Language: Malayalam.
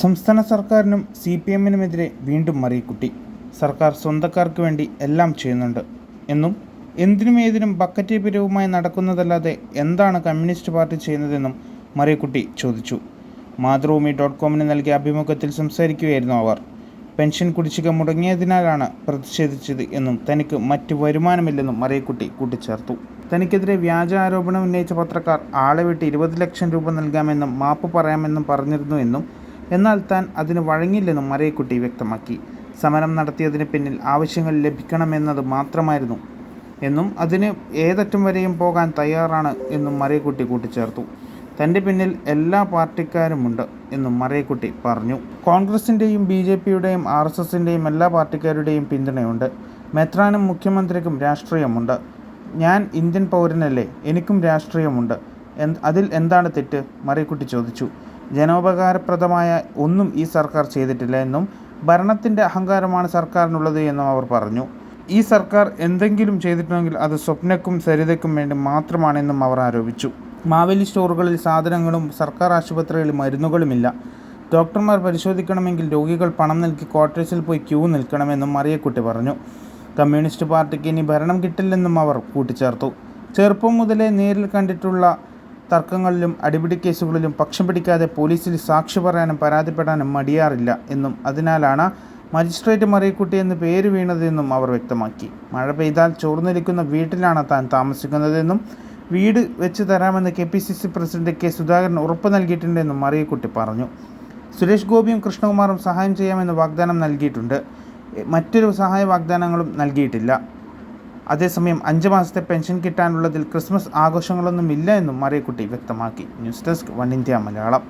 സംസ്ഥാന സർക്കാരിനും സി പി എമ്മിനുമെതിരെ വീണ്ടും മറിയക്കുട്ടി. സർക്കാർ സ്വന്തക്കാർക്ക് വേണ്ടി എല്ലാം ചെയ്യുന്നുണ്ട്. എന്നും എന്തിനും ഏതിനും ബക്കറ്റ് പിരിവുമായി നടക്കുന്നതല്ലാതെ എന്താണ് കമ്മ്യൂണിസ്റ്റ് പാർട്ടി ചെയ്യുന്നതെന്നും മറിയക്കുട്ടി ചോദിച്ചു. മാതൃഭൂമി ഡോട്ട് കോമിന് നൽകിയ അഭിമുഖത്തിൽ സംസാരിക്കുകയായിരുന്നു അവർ. പെൻഷൻ കുടിശ്ശിക മുടങ്ങിയതിനാലാണ് പ്രതിഷേധിച്ചത് എന്നും തനിക്ക് മറ്റ് വരുമാനമില്ലെന്നും മറിയക്കുട്ടി കൂട്ടിച്ചേർത്തു. തനിക്കെതിരെ വ്യാജ ആരോപണം ഉന്നയിച്ച പത്രക്കാർ ആളെ വിട്ട് ഇരുപത് ലക്ഷം രൂപ നൽകാമെന്നും മാപ്പ് പറയാമെന്നും പറഞ്ഞിരുന്നു എന്നും എന്നാൽ താൻ അതിന് വഴങ്ങില്ലെന്നും മറിയക്കുട്ടി വ്യക്തമാക്കി. സമരം നടത്തിയതിന് പിന്നിൽ ആവശ്യങ്ങൾ ലഭിക്കണമെന്നത് മാത്രമായിരുന്നു എന്നും അതിന് ഏതറ്റം വരെയും പോകാൻ തയ്യാറാണ് എന്നും മറിയക്കുട്ടി കൂട്ടിച്ചേർത്തു. തന്റെ പിന്നിൽ എല്ലാ പാർട്ടിക്കാരുമുണ്ട് എന്നും മറിയക്കുട്ടി പറഞ്ഞു. കോൺഗ്രസിന്റെയും ബി ജെ പിയുടെയും ആർ എസ് എസിന്റെയും എല്ലാ പാർട്ടിക്കാരുടെയും പിന്തുണയുണ്ട്. മെത്രാനും മുഖ്യമന്ത്രിക്കും രാഷ്ട്രീയമുണ്ട്. ഞാൻ ഇന്ത്യൻ പൗരനല്ലേ എനിക്കും രാഷ്ട്രീയമുണ്ട്. അതിൽ എന്താണ് തെറ്റ്? മറിയക്കുട്ടി ചോദിച്ചു. ജനോപകാരപ്രദമായ ഒന്നും ഈ സർക്കാർ ചെയ്തിട്ടില്ല എന്നും ഭരണത്തിന്റെ അഹങ്കാരമാണ് സർക്കാരിനുള്ളത് എന്നും അവർ പറഞ്ഞു. ഈ സർക്കാർ എന്തെങ്കിലും ചെയ്തിട്ടുണ്ടെങ്കിൽ അത് സ്വപ്നക്കും സരിതയ്ക്കും വേണ്ടി മാത്രമാണെന്നും അവർ ആരോപിച്ചു. മാവേലി സ്റ്റോറുകളിൽ സാധനങ്ങളും സർക്കാർ ആശുപത്രികളിൽ മരുന്നുകളുമില്ല. ഡോക്ടർമാർ പരിശോധിക്കണമെങ്കിൽ രോഗികൾ പണം നൽകി ക്വാർട്ടേഴ്സിൽ പോയി ക്യൂ നിൽക്കണമെന്നും മറിയക്കുട്ടി പറഞ്ഞു. കമ്മ്യൂണിസ്റ്റ് പാർട്ടിക്ക് ഇനി ഭരണം കിട്ടില്ലെന്നും അവർ കൂട്ടിച്ചേർത്തു. ചെറുപ്പം മുതലേ നേരിൽ കണ്ടിട്ടുള്ള തർക്കങ്ങളിലും അടിപിടി കേസുകളിലും പക്ഷം പിടിക്കാതെ പോലീസിൽ സാക്ഷി പറയാനും പരാതിപ്പെടാനും മടിയാറില്ല എന്നും അതിനാലാണ് മജിസ്ട്രേറ്റ് മറിയക്കുട്ടി എന്ന് പേര് വീണതെന്നും അവർ വ്യക്തമാക്കി. മഴ പെയ്താൽ ചോർന്നിരിക്കുന്ന വീട്ടിലാണ് താൻ താമസിക്കുന്നതെന്നും വീട് വെച്ച് തരാമെന്ന് K P C C president K Sudhakaran ഉറപ്പ് നൽകിയിട്ടുണ്ടെന്നും മറിയക്കുട്ടി പറഞ്ഞു. സുരേഷ് ഗോപിയും കൃഷ്ണകുമാറും സഹായം ചെയ്യാമെന്ന് വാഗ്ദാനം നൽകിയിട്ടുണ്ട്. മറ്റൊരു സഹായ വാഗ്ദാനങ്ങളും നൽകിയിട്ടില്ല. അതേസമയം അഞ്ച് മാസത്തെ പെൻഷൻ കിട്ടാനുള്ളതിൽ ക്രിസ്മസ് ആഘോഷങ്ങളൊന്നുമില്ല എന്നും മറിയക്കുട്ടി വ്യക്തമാക്കി. News desk One India Malayalam.